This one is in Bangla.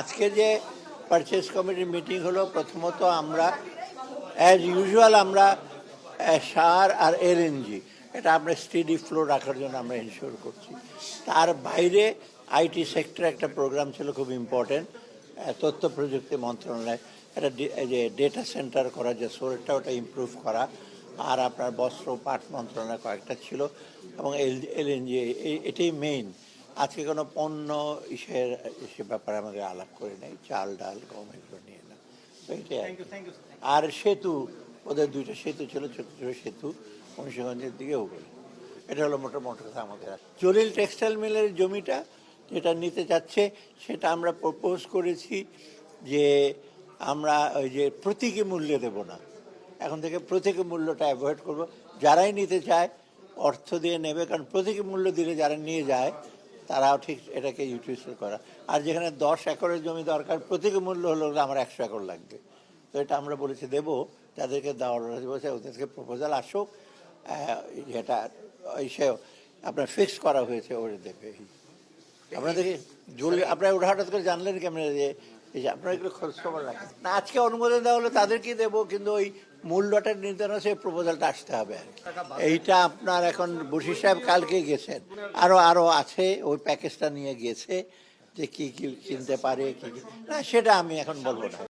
আজকে যে পারচেস কমিটির মিটিং হলো, প্রথমত আমরা অ্যাজ ইউজুয়াল আমরা সার আর এলএনজি এটা আমরা স্টেডি ফ্লো রাখার জন্য আমরা ইনশিওর করছি। তার বাইরে আইটি সেক্টরে একটা প্রোগ্রাম ছিল খুব ইম্পর্টেন্ট তথ্য প্রযুক্তি মন্ত্রণালয়, এটা যে ডেটা সেন্টার করা যে সোরটা ওটা ইমপ্রুভ করা, আর আপনার বস্ত্র, পাট মন্ত্রণালয় কয়েকটা ছিল, এবং এল এলএনজি এটাই মেইন আজকে কোনো পণ্য ইসের সে ব্যাপারে আমাদের আলাপ করে নেই চাল ডাল গম এগুলো নিয়ে না। তো এটাই আর সেতু ওদের দুইটা সেতু ছিল ছোট ছোট সেতু মুন্সিগঞ্জের দিকে ওগুলো এটা হলো মোটা মোটা কথা আমাদের। জলিল টেক্সটাইল মিলের জমিটা যেটা নিতে চাচ্ছে সেটা আমরা প্রপোজ করেছি যে আমরা ওই যে প্রতীকী মূল্যে দেব না। এখন থেকে প্রতীকী মূল্যটা অ্যাভয়েড করব। যারাই নিতে চায় অর্থ দিয়ে নেবে কারণ প্রতীকী মূল্য দিলে যারা নিয়ে যায় তারাও ঠিক এটাকে ইউটিলাইজ করা। আর যেখানে দশ একরের জমি দরকার প্রতীক মূল্য হলো আমার একশো একর লাগবে। তো এটা আমরা বলেছি, দেব, তাদেরকে দেওয়ার বলছে ওদেরকে প্রপোজাল আসুক। যেটা সে আপনার ফিক্স করা হয়েছে ওরা দেখে। আপনাদেরকে জলি আপনারা ওটা হঠাৎ করে জানলেন কেমন যে এই যে আপনার এগুলো খোঁজ খবর রাখেন না, আজকে অনুমোদন দেওয়া হলো তাদেরকেই দেবো, কিন্তু ওই মূল্যটা নির্ধারণ সেই প্রপোজালটা আসতে হবে আর। এইটা আপনার এখন বশির সাহেব কালকে গেছেন। আরও আরও আছে, ওই প্যাকেজটা নিয়ে গেছে যে কি কি কিনতে পারে, কী কি না, সেটা আমি এখন বলব না।